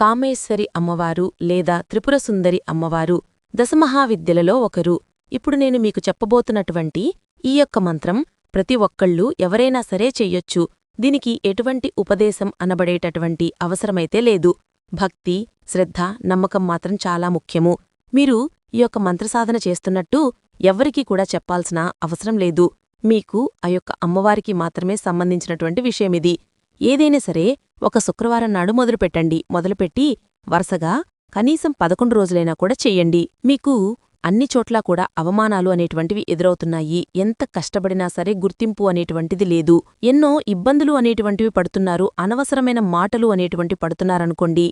కామేశ్వరి అమ్మవారు లేదా త్రిపురసుందరి అమ్మవారు దశమహావిద్యలలో ఒకరు. ఇప్పుడు నేను మీకు చెప్పబోతున్నటువంటి ఈ యొక్క మంత్రం ప్రతి ఒక్కళ్ళు ఎవరైనా సరే చెయ్యొచ్చు దీనికి ఎటువంటి ఉపదేశం అనబడేటటువంటి అవసరమైతే లేదు. భక్తి శ్రద్ధ నమ్మకం మాత్రం చాలా ముఖ్యము. మీరు ఈ యొక్క మంత్రసాధన చేస్తున్నట్టు ఎవ్వరికీ కూడా చెప్పాల్సిన అవసరం లేదు. మీకు ఆ యొక్క అమ్మవారికి మాత్రమే సంబంధించినటువంటి విషయమిది. ఏదైనా సరే ఒక శుక్రవారం నాడు మొదలుపెట్టండి. మొదలుపెట్టి వరుసగా కనీసం పదకొండు రోజులైనా కూడా చెయ్యండి మీకు అన్ని చోట్లా కూడా అవమానాలు అనేటువంటివి ఎదురవుతున్నాయి. ఎంత కష్టపడినా సరే గుర్తింపు అనేటువంటిది లేదు. ఎన్నో ఇబ్బందులు అనేటువంటివి పడుతున్నారు. అనవసరమైన మాటలు అనేటువంటి పడుతున్నారనుకోండి.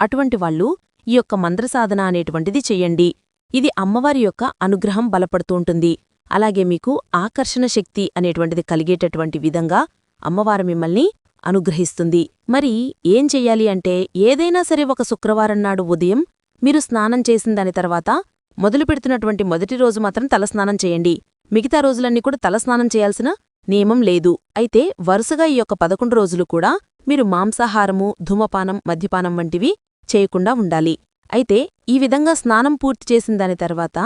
అటువంటి వాళ్ళు ఈ యొక్క మంత్రసాధన అనేటువంటిది చెయ్యండి ఇది అమ్మవారి యొక్క అనుగ్రహం బలపడుతూ ఉంటుంది అలాగే మీకు ఆకర్షణ శక్తి అనేటువంటిది కలిగేటటువంటి విధంగా అమ్మవారు మిమ్మల్ని అనుగ్రహిస్తుంది. మరి ఏం చెయ్యాలి అంటే ఏదైనా సరే ఒక శుక్రవారం నాడు ఉదయం మీరు స్నానం చేసిన దాని తర్వాత మొదలు పెడుతున్నటువంటి మొదటి రోజు మాత్రం తలస్నానం చేయండి. మిగతా రోజులన్నీ కూడా తలస్నానం చేయాల్సిన నియమం లేదు. అయితే వరుసగా ఈ యొక్క పదకొండు రోజులు కూడా మీరు మాంసాహారము ధూమపానం మద్యపానం వంటివి చేయకుండా ఉండాలి. అయితే ఈ విధంగా స్నానం పూర్తి చేసిన దాని తర్వాత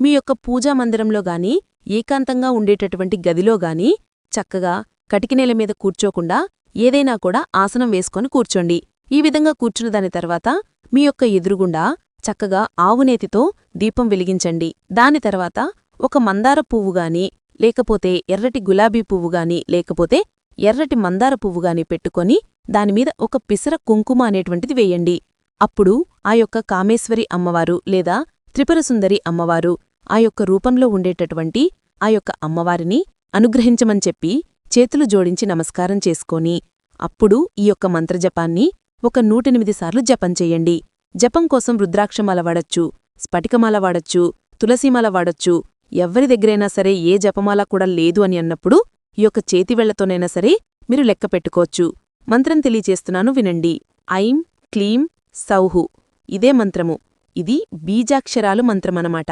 మీ యొక్క పూజా మందిరంలో గాని ఏకాంతంగా ఉండేటటువంటి గదిలో గాని చక్కగా కటికినేల మీద కూర్చోకుండా ఏదైనా కూడా ఆసనం వేసుకొని కూర్చోండి. ఈ విధంగా కూర్చున్న దాని తర్వాత మీ యొక్క ఎదురుగుండా చక్కగా ఆవునేతితో దీపం వెలిగించండి. దాని తర్వాత ఒక మందార పువ్వుగాని లేకపోతే ఎర్రటి గులాబీ పువ్వుగాని లేకపోతే ఎర్రటి మందార పువ్వుగాని పెట్టుకొని దానిమీద ఒక పిసర కుంకుమ అనేటువంటిది వేయండి. అప్పుడు ఆ యొక్క కామేశ్వరి అమ్మవారు లేదా త్రిపురసుందరి అమ్మవారు ఆ యొక్క రూపంలో ఉండేటటువంటి ఆ యొక్క అమ్మవారిని అనుగ్రహించమని చెప్పి చేతులు జోడించి నమస్కారం చేసుకొని అప్పుడు ఈ యొక్క మంత్రజపాన్ని ఒక నూటెనిమిది సార్లు జపం చెయ్యండి జపం కోసం రుద్రాక్షమాల వాడచ్చు స్ఫటికమాల వాడచ్చు తులసీమాల వాడచ్చు. ఎవ్వరి దగ్గరైనా సరే ఏ జపమాల కూడా లేదు అని అన్నప్పుడు ఈ యొక్క చేతివేళ్ళతోనైనా సరే మీరు లెక్క పెట్టుకోవచ్చు. మంత్రం తెలియచేస్తున్నాను వినండి. ఐం క్లీం సౌహు. ఇదే మంత్రము. ఇది బీజాక్షరాలు మంత్రమనమాట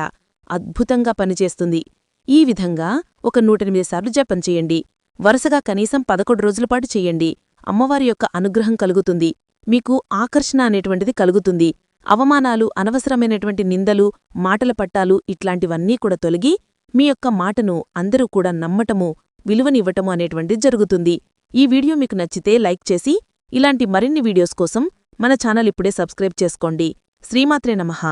అద్భుతంగా పనిచేస్తుంది. ఈ విధంగా ఒక నూటెనిమిది సార్లు జపం చెయ్యండి వరుసగా కనీసం పదకొండు రోజులపాటు చెయ్యండి అమ్మవారి యొక్క అనుగ్రహం కలుగుతుంది. మీకు ఆకర్షణ అనేటువంటిది కలుగుతుంది. అవమానాలు అనవసరమైనటువంటి నిందలు మాటల పట్టాలు ఇట్లాంటివన్నీ కూడా తొలగి మీ యొక్క మాటను అందరూ కూడా నమ్మటము విలువనివ్వటము అనేటువంటిది జరుగుతుంది. ఈ వీడియో మీకు నచ్చితే లైక్ చేసి ఇలాంటి మరిన్ని వీడియోస్ కోసం మన ఛానల్ ఇప్పుడే సబ్స్క్రైబ్ చేసుకోండి. శ్రీమాత్రే నమః.